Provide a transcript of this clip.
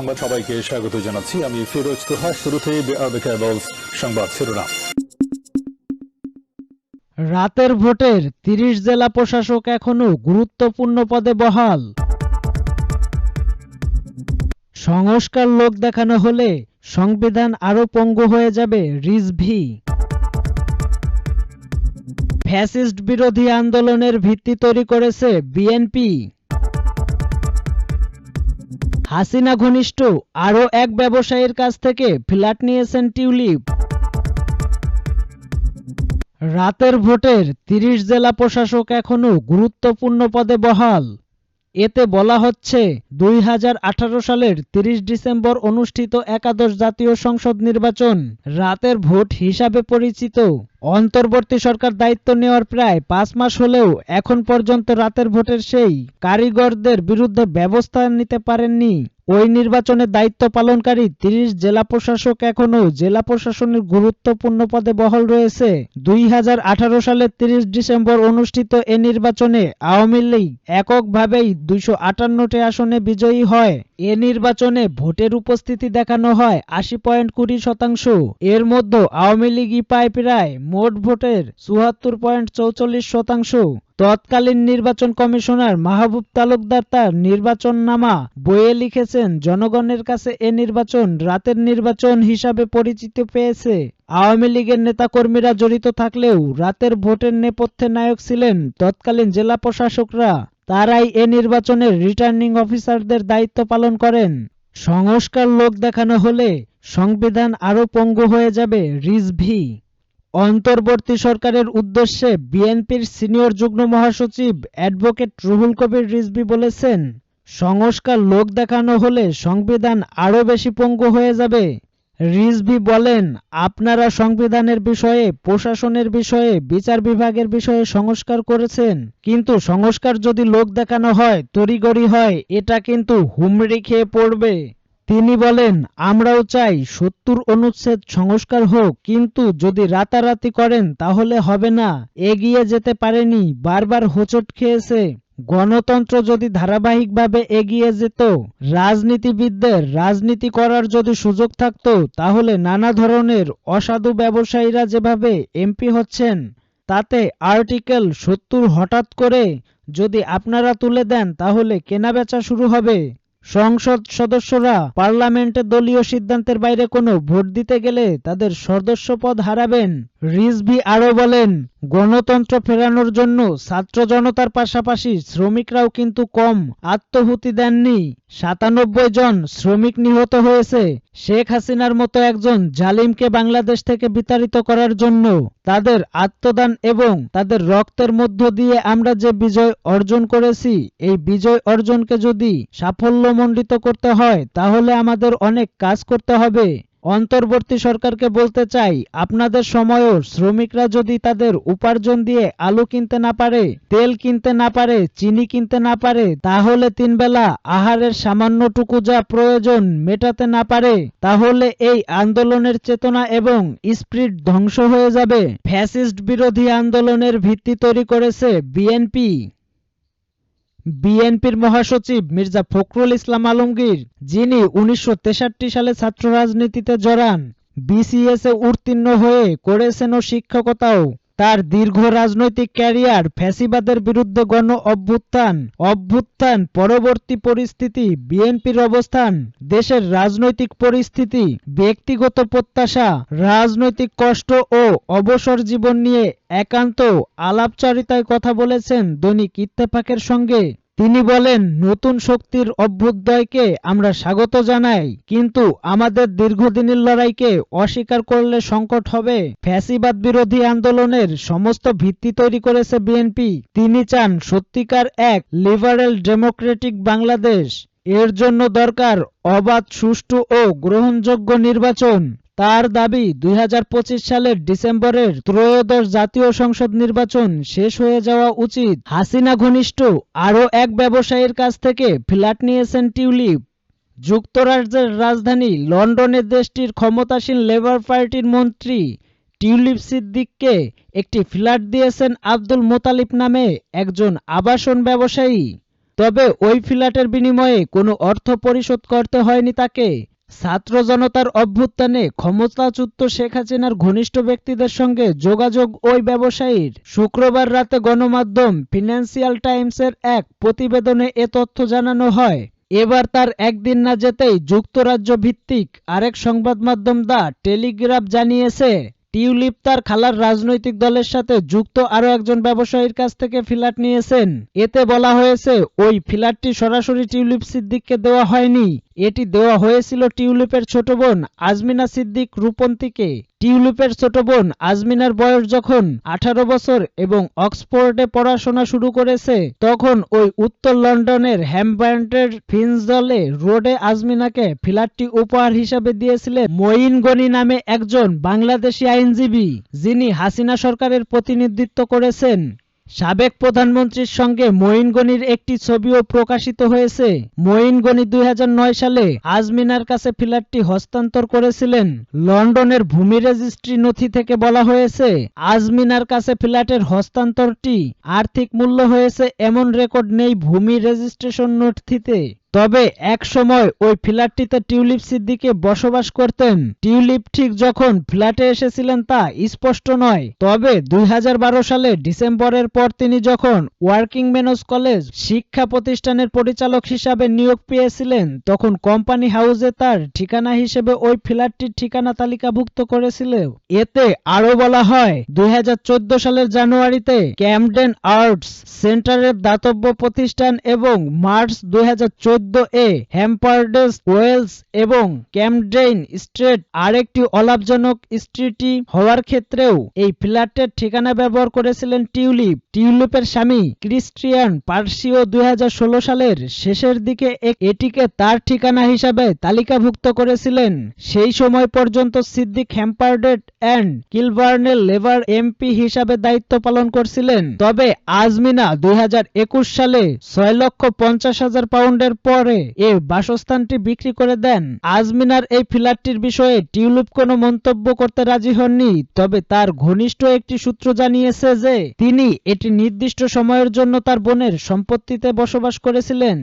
সংবাদ সবাইকে স্বাগত জানাচ্ছি। আমি ফিরোজ তোহা, শুরুতে সংবাদ শিরোনাম। রাতের ভোটের তিরিশ জেলা প্রশাসক এখনও গুরুত্বপূর্ণ পদে বহাল। সংস্কার লোক দেখানো হলে সংবিধান আরও পঙ্গু হয়ে যাবে রিজভি। ফ্যাসিস্ট বিরোধী আন্দোলনের ভিত্তি তৈরি করেছে বিএনপি। হাসিনা ঘনিষ্ঠ, আরও এক ব্যবসায়ীর কাছ থেকে ফ্ল্যাট নিয়েছেন টিউলিপ। রাতের ভোটের তিরিশ জেলা প্রশাসক এখনও গুরুত্বপূর্ণ পদে বহাল। এতে বলা হচ্ছে, দুই হাজার আঠারো সালের তিরিশ ডিসেম্বর অনুষ্ঠিত একাদশ জাতীয় সংসদ নির্বাচন রাতের ভোট হিসাবে পরিচিত। অন্তর্বর্তী সরকার দায়িত্ব নেওয়ার প্রায় পাঁচ মাস হলেও এখন পর্যন্ত রাতের ভোটের সেই কারিগরদের বিরুদ্ধে ব্যবস্থা নিতে পারেননি। ওই নির্বাচনে দায়িত্ব পালনকারী তিরিশ জেলা প্রশাসক এখনও জেলা প্রশাসনের গুরুত্বপূর্ণ পদে বহাল রয়েছে। দুই হাজার আঠারো সালের তিরিশ ডিসেম্বর অনুষ্ঠিত এ নির্বাচনে আওয়ামী লীগ এককভাবেই দুইশো আটান্নটি আসনে বিজয়ী হয়। এ নির্বাচনে ভোটের উপস্থিতি দেখানো হয় আশি পয়েন্ট কুড়ি শতাংশ। এর মধ্যে আওয়ামী লীগই পায় প্রায় মোট ভোটের চুয়াত্তর পয়েন্ট চৌচল্লিশ শতাংশ। তৎকালীন নির্বাচন কমিশনার মাহবুব তালুকদার তার নির্বাচন নামা বইয়ে লিখেছেন, জনগণের কাছে এ নির্বাচন রাতের নির্বাচন হিসাবে পরিচিত পেয়েছে। আওয়ামী লীগের নেতাকর্মীরা জড়িত থাকলেও রাতের ভোটের নেপথ্যে নায়ক ছিলেন তৎকালীন জেলা প্রশাসকরা। তারাই এ নির্বাচনের রিটার্নিং অফিসারদের দায়িত্ব পালন করেন। সংস্কার লোক দেখানো হলে সংবিধান আরও পঙ্গু হয়ে যাবে রিজভি। অন্তর্বর্তী সরকারের উদ্দেশ্যে বিএনপির সিনিয়র যুগ্ম মহাসচিব অ্যাডভোকেট রুহুল কবির রিজভি বলেছেন, সংস্কার লোক দেখানো হলে সংবিধান আরও বেশি পঙ্গু হয়ে যাবে। রিজভি বলেন, আপনারা সংবিধানের বিষয়ে, প্রশাসনের বিষয়ে, বিচার বিভাগের বিষয়ে সংস্কার করেছেন, কিন্তু সংস্কার যদি লোক দেখানো হয় তড়িগড়ি হয়, এটা কিন্তু হুমড়ি খেয়ে পড়বে। তিনি বলেন, আমরাও চাই সত্তর অনুচ্ছেদ সংস্কার হোক, কিন্তু যদি রাতারাতি করেন তাহলে হবে না। এগিয়ে যেতে পারেনি, বারবার হোঁচট খেয়েছে। গণতন্ত্র যদি ধারাবাহিকভাবে এগিয়ে যেত, রাজনীতিবিদদের রাজনীতি করার যদি সুযোগ থাকত, তাহলে নানা ধরনের অসাধু ব্যবসায়ীরা যেভাবে এমপি হচ্ছেন, তাতে আর্টিকেল সত্তর হঠাৎ করে যদি আপনারা তুলে দেন, তাহলে কেনাবেচা শুরু হবে। সংসদ সদস্যরা পার্লামেন্টে দলীয় সিদ্ধান্তের বাইরে কোনো ভোট দিতে গেলে তাদের সদস্যপদ হারাবেন, রিজভী আরও বলেন। গণতন্ত্র ফেরানোর জন্য ছাত্র জনতার পাশাপাশি শ্রমিকরাও কিন্তু কম আত্মহুতি দেননি। সাতানব্বই জন শ্রমিক নিহত হয়েছে। শেখ হাসিনার মতো একজন জালিমকে বাংলাদেশ থেকে বিতাড়িত করার জন্য তাদের আত্মদান এবং তাদের রক্তের মধ্য দিয়ে আমরা যে বিজয় অর্জন করেছি, এই বিজয় অর্জনকে যদি সাফল্যমণ্ডিত করতে হয়, তাহলে আমাদের অনেক কাজ করতে হবে। অন্তর্বর্তী সরকারকে বলতে চাই, আপনাদের সময়ও শ্রমিকরা যদি তাদের উপার্জন দিয়ে আলু কিনতে না পারে, তেল কিনতে না পারে, চিনি কিনতে না পারে, তাহলে তিন বেলা আহারের সামান্যটুকু যা প্রয়োজন মেটাতে না পারে, তাহলে এই আন্দোলনের চেতনা এবং স্প্রিট ধ্বংস হয়ে যাবে। ফ্যাসিস্ট বিরোধী আন্দোলনের ভিত্তি তৈরি করেছে বিএনপি। বিএনপির মহাসচিব মির্জা ফখরুল ইসলাম আলমগীর, যিনি উনিশশো তেষট্টি সালে ছাত্র রাজনীতিতে জড়ান, বিসিএসে উত্তীর্ণ হয়ে করেছেন শিক্ষকতাও। তার দীর্ঘ রাজনৈতিক ক্যারিয়ার ফ্যাসিবাদের বিরুদ্ধে গণ অভ্যুত্থান অভ্যুত্থান, পরবর্তী পরিস্থিতি, বিএনপির অবস্থান, দেশের রাজনৈতিক পরিস্থিতি, ব্যক্তিগত প্রত্যাশা, রাজনৈতিক কষ্ট ও অবসর জীবন নিয়ে একান্ত আলাপচারিতায় কথা বলেছেন দৈনিক ইত্তেফাকের সঙ্গে। তিনি বলেন, নতুন শক্তির অভ্যুদয়কে আমরা স্বাগত জানাই, কিন্তু আমাদের দীর্ঘদিনের লড়াইকে অস্বীকার করলে সংকট হবে। ফ্যাসিবাদ বিরোধী আন্দোলনের সমস্ত ভিত্তি তৈরি করেছে বিএনপি। তিনি চান সত্যিকার এক লিবারেল ডেমোক্রেটিক বাংলাদেশ। এর জন্য দরকার অবাধ, সুষ্ঠু ও গ্রহণযোগ্য নির্বাচন। তার দাবি দুই হাজার পঁচিশ সালের ডিসেম্বরের ত্রয়োদশ জাতীয় সংসদ নির্বাচন শেষ হয়ে যাওয়া উচিত। হাসিনা ঘনিষ্ঠ আরও এক ব্যবসায়ীর কাছ থেকে ফ্ল্যাট নিয়েছেন টিউলিপ। যুক্তরাজ্যের রাজধানী লন্ডনে দেশটির ক্ষমতাসীন লেবার পার্টির মন্ত্রী টিউলিপ সিদ্দিককে একটি ফ্ল্যাট দিয়েছেন আব্দুল মোতালিব নামে একজন আবাসন ব্যবসায়ী। তবে ওই ফ্ল্যাটের বিনিময়ে কোনো অর্থ পরিশোধ করতে হয়নি তাকে। ছাত্র জনতার অভ্যুত্থানে ক্ষমতাচ্যুত শেখ হাসিনার ঘনিষ্ঠ ব্যক্তিদের সঙ্গে যোগাযোগ ওই ব্যবসায়ীর। শুক্রবার রাতে গণমাধ্যম ফিনান্সিয়াল টাইমসের এক প্রতিবেদনে এ তথ্য জানানো হয়। এবার তার একদিন না যেতেই যুক্তরাজ্য ভিত্তিক আরেক সংবাদ মাধ্যম দা টেলিগ্রাফ জানিয়েছে, টিউলিপ তার খালার রাজনৈতিক দলের সাথে যুক্ত আরও একজন ব্যবসায়ীর কাছ থেকে ফ্ল্যাট নিয়েছেন। এতে বলা হয়েছে, ওই ফ্ল্যাটটি সরাসরি টিউলিপ সিদ্দিককে দেওয়া হয়নি। এটি দেওয়া হয়েছিল টিউলিপের ছোট বোন আজমিনা সিদ্দিক রূপন্তীকে। টিউলিপের ছোট বোন আজমিনার বয়স যখন আঠারো বছর এবং অক্সফোর্ডে পড়াশোনা শুরু করেছে, তখন ওই উত্তর লন্ডনের হ্যামব্যান্ডের ফিনজলে রোডে আজমিনাকে ফ্ল্যাটটি উপহার হিসাবে দিয়েছিলেন মঈন গনি নামে একজন বাংলাদেশি আইনজীবী, যিনি হাসিনা সরকারের প্রতিনিধিত্ব করেছেন। সাবেক প্রধানমন্ত্রীর সঙ্গে মঈন গনির একটি ছবিও প্রকাশিত হয়েছে। মঈন গনি দুই হাজার নয় সালে আজমিনার কাছে ফ্ল্যাটটি হস্তান্তর করেছিলেন। লন্ডনের ভূমি রেজিস্ট্রি নথি থেকে বলা হয়েছে, আজমিনার কাছে ফ্ল্যাটের হস্তান্তরটি আর্থিক মূল্য হয়েছে, এমন রেকর্ড নেই ভূমি রেজিস্ট্রেশন নথিতে। তবে এক সময় ওই ফ্ল্যাটটিতে টিউলিপ সিদ্দিকে বসবাস করতেন। টিউলিপ ঠিক যখন ফ্ল্যাটে এসেছিলেন তা স্পষ্ট নয়। তবে দুই সালে ডিসেম্বরের পর তিনি যখন ওয়ার্কিং মেনস কলেজ শিক্ষা প্রতিষ্ঠানের পরিচালক হিসাবে নিয়োগ পেয়েছিলেন, তখন কোম্পানি হাউসে তার ঠিকানা হিসেবে ওই ফ্ল্যাটটির ঠিকানা তালিকাভুক্ত করেছিল। এতে আরও বলা হয়, দুই হাজার চোদ্দ সালের জানুয়ারিতে ক্যামডেন আর্টস সেন্টারের দাতব্য প্রতিষ্ঠান এবং মার্চ দুই এ হ্যাম্পারডেস ওয়েলস এবং ক্যামডেইন স্ট্রিট আরেকটি অলাভজনক স্ট্রিটই হওয়ার ক্ষেত্রেও এই ফ্ল্যাটের ঠিকানা ব্যবহার করেছিলেন টিউলিপ। টিউলিপের স্বামী ক্রিস্টিয়ান পার্সিও দুই সালের শেষের দিকে এটিকে তার ঠিকানা হিসাবে তালিকাভুক্ত করেছিলেন। সেই সময় পর্যন্ত সিদ্দিক হ্যাম্পারডেট অ্যান্ড কিলবার্নের লেবার এমপি হিসাবে দায়িত্ব পালন করছিলেন। তবে আজমিনা দুই হাজার একুশ সালে ছয় লক্ষ পঞ্চাশ হাজার পাউন্ডের পরে এ বাসস্থানটি বিক্রি করে দেন। আজমিনার এই ফ্ল্যাটটির বিষয়ে টিউলিপ কোনো মন্তব্য করতে রাজি হননি, তবে তার ঘনিষ্ঠ একটি সূত্র জানিয়েছে যে তিনি এটি নির্দিষ্ট সময়ের জন্য তার বোনের সম্পত্তিতে বসবাস করেছিলেন।